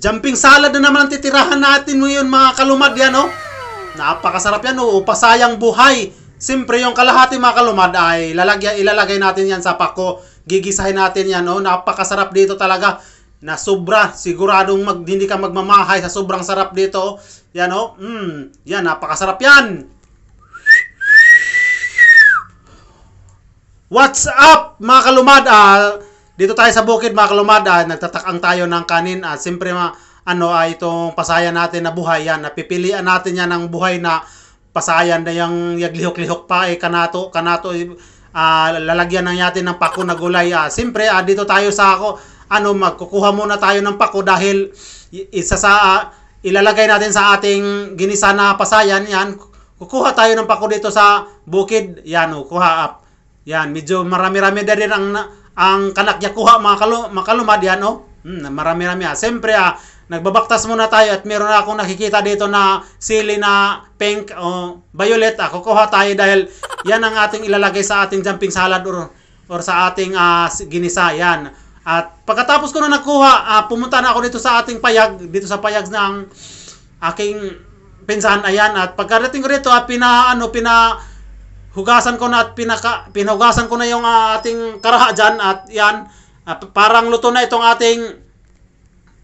Jumping salad na naman ang titirahan natin ngayon mga kalumad yan, oh. Napakasarap yan, oh. Pasayang buhay. Siyempre, yung kalahati mga kalumad ay lalagay, ilalagay natin yan sa pako. Gigisahin natin yan, oh. Napakasarap dito talaga. Na sobra, siguradong mag, hindi ka magmamahay sa sobrang sarap dito. oh. Yan, oh. Mm, yan, napakasarap yan. What's up mga kalumad? Ah, dito tayo sa bukid mga kalumad. Ah, nagtatakang tayo ng kanin. At siyempre ma, ano, ah, itong pasayan natin na buhay yan. Napipilian natin yan ng buhay na pasayan na yung yaglihok-lihok pa. Eh, kanato, kanato, eh, ah, lalagyan na natin ng pako na gulay. Ah, siyempre, ah, dito tayo sa ako, ano, magkukuha muna tayo ng pako dahil isa sa, ah, ilalagay natin sa ating ginisa na pasayan. Yan, kukuha tayo ng pako dito sa bukid. Yan, oh, kuha up. Yan, medyo marami-rami na rin ang, ang kanak niya kuha mga, kalu, mga kalumad yan, oh. Hmm, marami-rami ah. Siyempre ah, nagbabaktas muna tayo at meron akong nakikita dito na sili na pink o violet. Ah, kukuha tayo dahil yan ang ating ilalagay sa ating jumping salad or, or sa ating ah, ginisa. Yan. At pagkatapos ko na nakuha, ah, pumunta na ako dito sa ating payag, dito sa payag ng aking pinsan. Ayan, at pagkarating ko rito, ah, pina, ano, pina, hugasan ko na at pinaka, pinahugasan ko na yung ah, ating karaha dyan at yan, p- parang luto na itong ating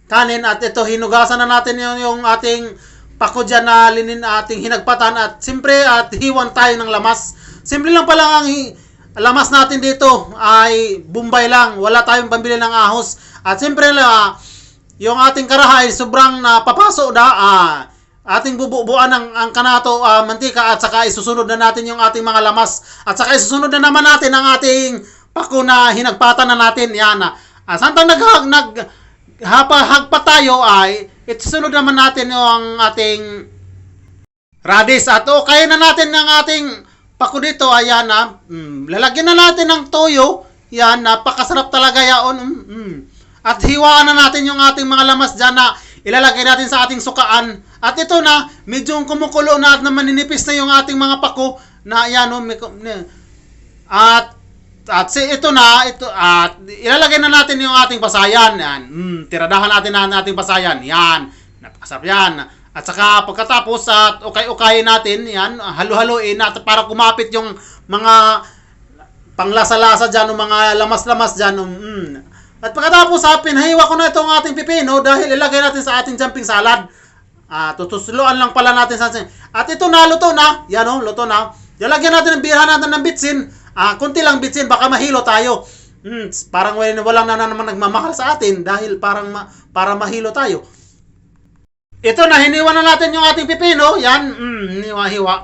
kanin at ito hinugasan na natin yung, yung ating pako dyan na linin ating hinagpatan at siyempre at hiwan tayo ng lamas. Simple lang pala ang lamas natin dito ay bumbay lang. Wala tayong pambili ng ahos. At siyempre la, yung ating karaha ay sobrang napapaso na ah, ating bububuan ng ang kanato ah, mantika at saka isusunod na natin yung ating mga lamas. At saka isusunod na naman natin ang ating pako na hinagpatan na natin. Yan ah. Ah, samtang nag nag hapa tayo ay isusunod naman natin yung ating radis. At okay na natin ang ating pako dito. Ayan na mm, lalagyan na natin ng toyo. Yan napakasarap talaga yaon mm, mm. at hiwaan na natin yung ating mga lamas dyan na ilalagay natin sa ating sukaan at ito na medyo kumukulo na at na maninipis na yung ating mga pako na yan oh, at at si ito na ito at ilalagay na natin yung ating pasayan yan mm, tiradahan natin ang ating pasayan yan napakasarap yan at saka pagkatapos at ukay-ukay natin yan halo-haloin at para kumapit yung mga panglasa-lasa dyan, o mga lamas-lamas dyan. um, Mm. At pagkatapos, ha, pinahiwa ko na itong ating pipino dahil ilagay natin sa ating jumping salad. Ah, tutusluan lang pala natin sa At ito na, luto na. Yan o, luto na. Lalagyan natin ng bira natin ng bitsin. Ah, kunti lang bitsin, baka mahilo tayo. Mm, parang wala, walang na naman nagmamahal sa atin dahil parang ma- para mahilo tayo. Ito na, hiniwa na natin yung ating pipino. Yan, mm, hiniwa-hiwa.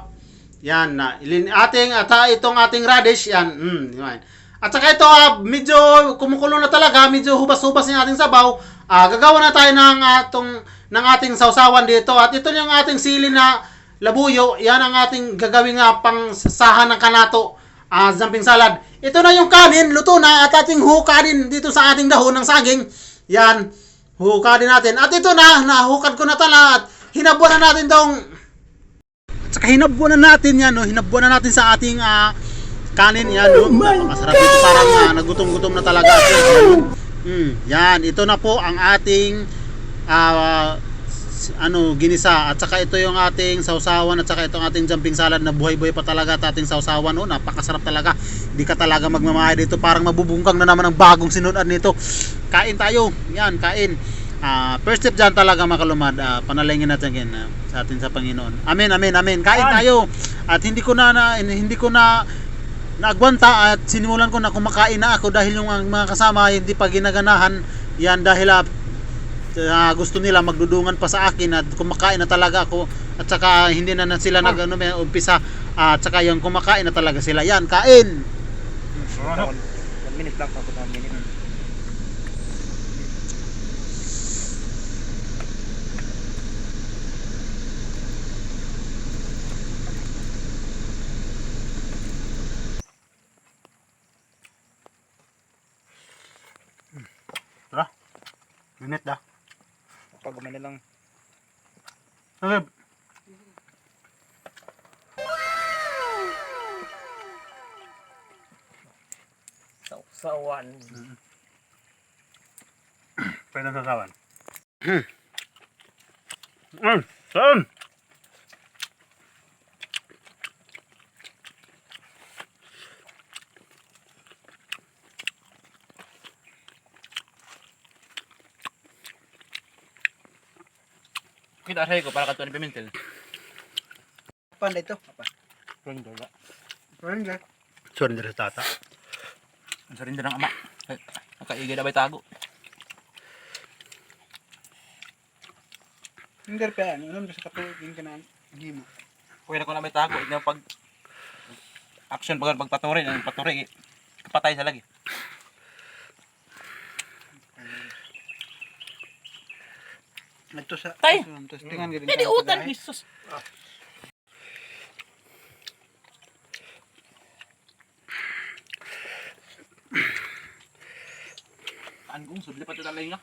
Yan na. Ating at ah, itong ating radish yan. Mm, yan. At saka ito ah, medyo kumukulo na talaga, medyo hubas-hubas yung ating sabaw. Ah, gagawa na tayo ng atong ng ating sausawan dito at ito yung ating sili na labuyo. Yan ang ating gagawing nga pang sasahan ng kanato. Ah, jumping salad. Ito na yung kanin, luto na at ating hukarin dito sa ating dahon ng saging. Yan. Hukarin natin. At ito na, nahukad ko na tala at hinabuan na natin tong Tsaka hinabuan na natin yan, no? hinabuan na natin sa ating ah, kanin yan. No? Napakasarap ito, parang ah, nagutom-gutom na talaga. ako. Yan, mm, yan, ito na po ang ating s- ano, ginisa. At saka ito yung ating sausawan at saka itong ating jumping salad na buhay-buhay pa talaga at ating sausawan. No? Napakasarap talaga. Hindi ka talaga magmamahal dito. Parang mabubungkang na naman ang bagong sinunan nito. Kain tayo. Yan, kain. Ah, first step dyan talaga mga kalumad, ah, panalangin natin yan ah, sa atin sa Panginoon. Amen, amen, amen. Kain tayo. At hindi ko na, na hindi ko na naagwanta at sinimulan ko na kumakain na ako dahil yung mga kasama hindi pa ginaganahan. Yan dahil ah, ah, gusto nila magdudungan pa sa akin at kumakain na talaga ako. At saka hindi na, na sila nag ano, may umpisa. Ah, at saka yung kumakain na talaga sila. Yan kain! One minute lang, tapos one minute. Minute da. Pag umano lang. Okay. Sausawan. Pwede na sasawan. Mm, saan? Kita sa ko para kato ni Pimentel. Pan ito. Apa? Friend ba? Sorry na sa tata. Sarin ng ama. Ay, Nakaigay na ba tago? Hindi pa ano naman sa katulog yung kanan. Gimo. Pwede ko na may tago. Ito pag action pag pagpatuloy ang patuloy kapatay sa lagi. Ito sa Tay! Tapos tingan gid. Pwede utan, Jesus. Ang kung sudli pa ito talay nga.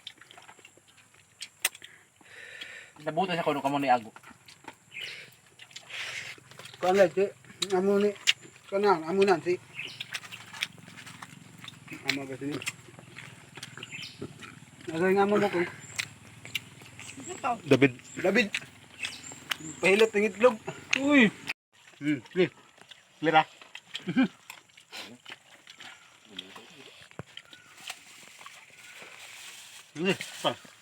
Nabuto sa kuno kamo ni Ago. Kuan lagi. Amo ni. Kanang amo nan si. Amo ba sini? Nagay nga mo ko. David. David. Pahilot ng itlog. Uy! Hmm, clear. Clear ah. Sige,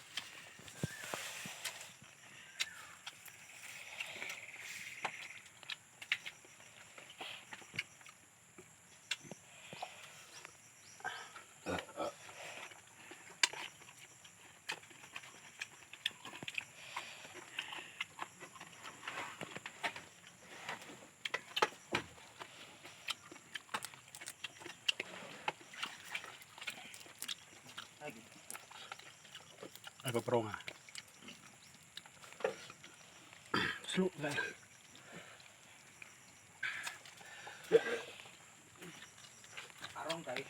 Ay, papro nga. Slow ba? Arong kay.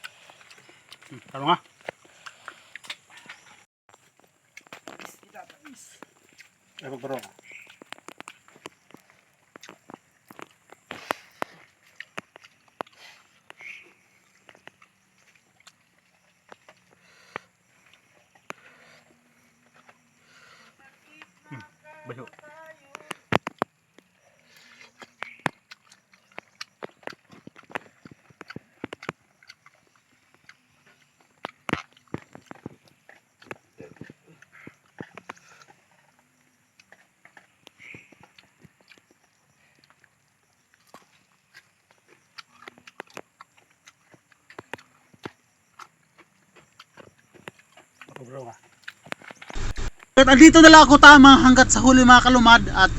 Hmm, Ano nga? Ay, papro nga. Chao, chao. At andito na lang ako tama hanggat sa huli mga kalumad at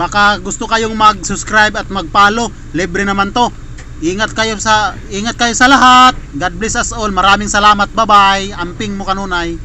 baka gusto kayong mag-subscribe at mag-follow. Libre naman to. Ingat kayo sa ingat kayo sa lahat. God bless us all. Maraming salamat. Bye-bye. Amping mo kanunay.